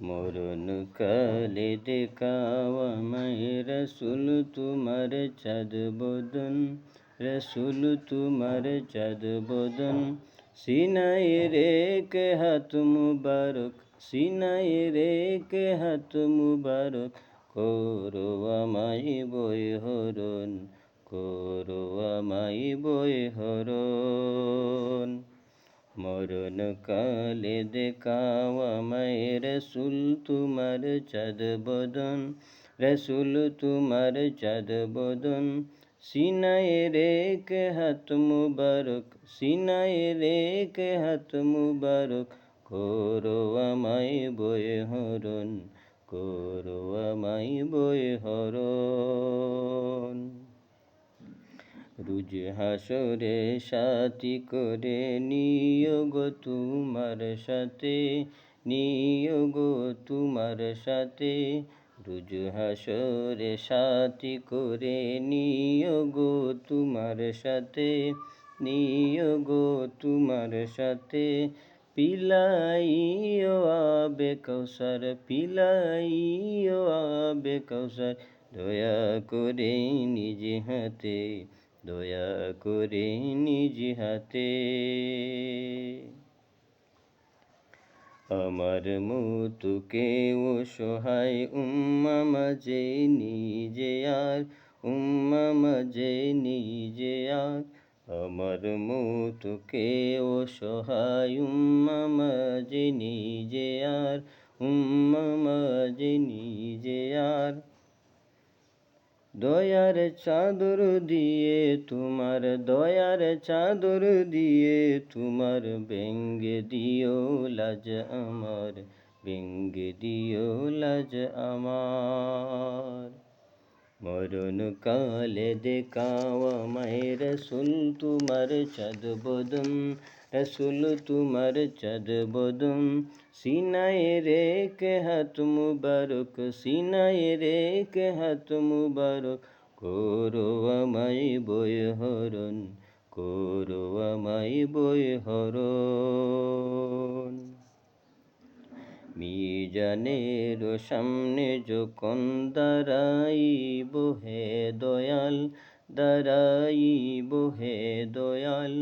মরণ কালে দেখাও রসুল তোমার চাঁদ বদন রসুল তোমার চাঁদ বদন সিনাই রেখে হাত মুবারক সিনাই রেখে হাত মুবারক করো আমায় বই হরণ করো আমায় বই হরণ মরণ কালে দেখাও আমায় রসুল তোমার চাঁদ বদন রসুল তোমার চাঁদ বদন সিনায় রেখে হাত মুবারক সিনায় রেখে হাত মুবারক করো আমায় বই হরণ করো আমায় বই হরণ রুজ হাসরে সাথী করে নিয়োগ তোমার সাথে নিয়োগ তোমার সাথে। রুজ হাসরে সাথী করে নিয়োগ তোমার সাথে নিয়োগ তোমার সাথে। পিলাইও আবে কৌসর পিলাইও আবে কৌসর দয়া করে নিজে হাতে দয়া করে নিজ হাতে। আমার মতো কেউ সহায় উম্মা মাঝে নিজে আর, উম্মা মাঝে নিজে আর। আমার মতো কেউ সহায় উম্মা মাঝে নিজে আর, উম্মা মাঝে নিজে আর। দয়ার চাদর দিয়ে, তোমার দয়ার চাদর দিয়ে, তোমার ব্যঙ্গে দিও, লাজ আমার, ব্যঙ্গে দিও, লাজ আমার। মরণ কালে দেখাও আমায় রসুল তোমার চাঁদ বদন রসুল তোমার চাঁদ বদন সিনায় রেখে হাত মুবারক সিনায় রেখে হাত মুবারক করো আমায় বই হরণ করো আমায় বই হরণ মিজানের সামনে যখন দাঁড়াইব হে দয়াল, দাঁড়াইব হে দয়াল,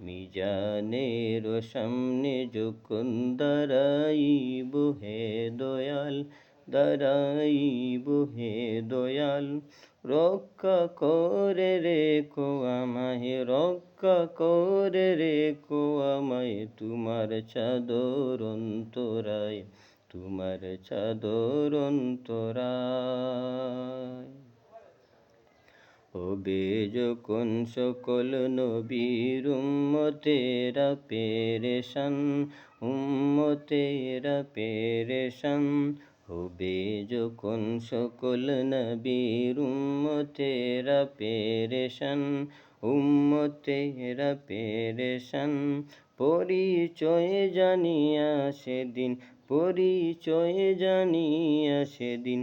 মিজানের সামনে যখন দাঁড়াইব হে দয়াল দাঁড়াইব হে দয়াল, রক্ষা করে রেখো আমায়, রক্ষা করে রেখো আমায় তোমার চাদর অন্তরায়, তোমার চাদর অন্তরায়। হবে যখন সকল নবীর উম্মতেরা পেরেশান উম্মতেরা পেরেশান হবে যখন সকল নবীর উম্মতেরা পেরেশন উম্মতেরা পেরেশন। পরিচয় জানিয়া সেদিন পরিচয় জানিয়া সেদিন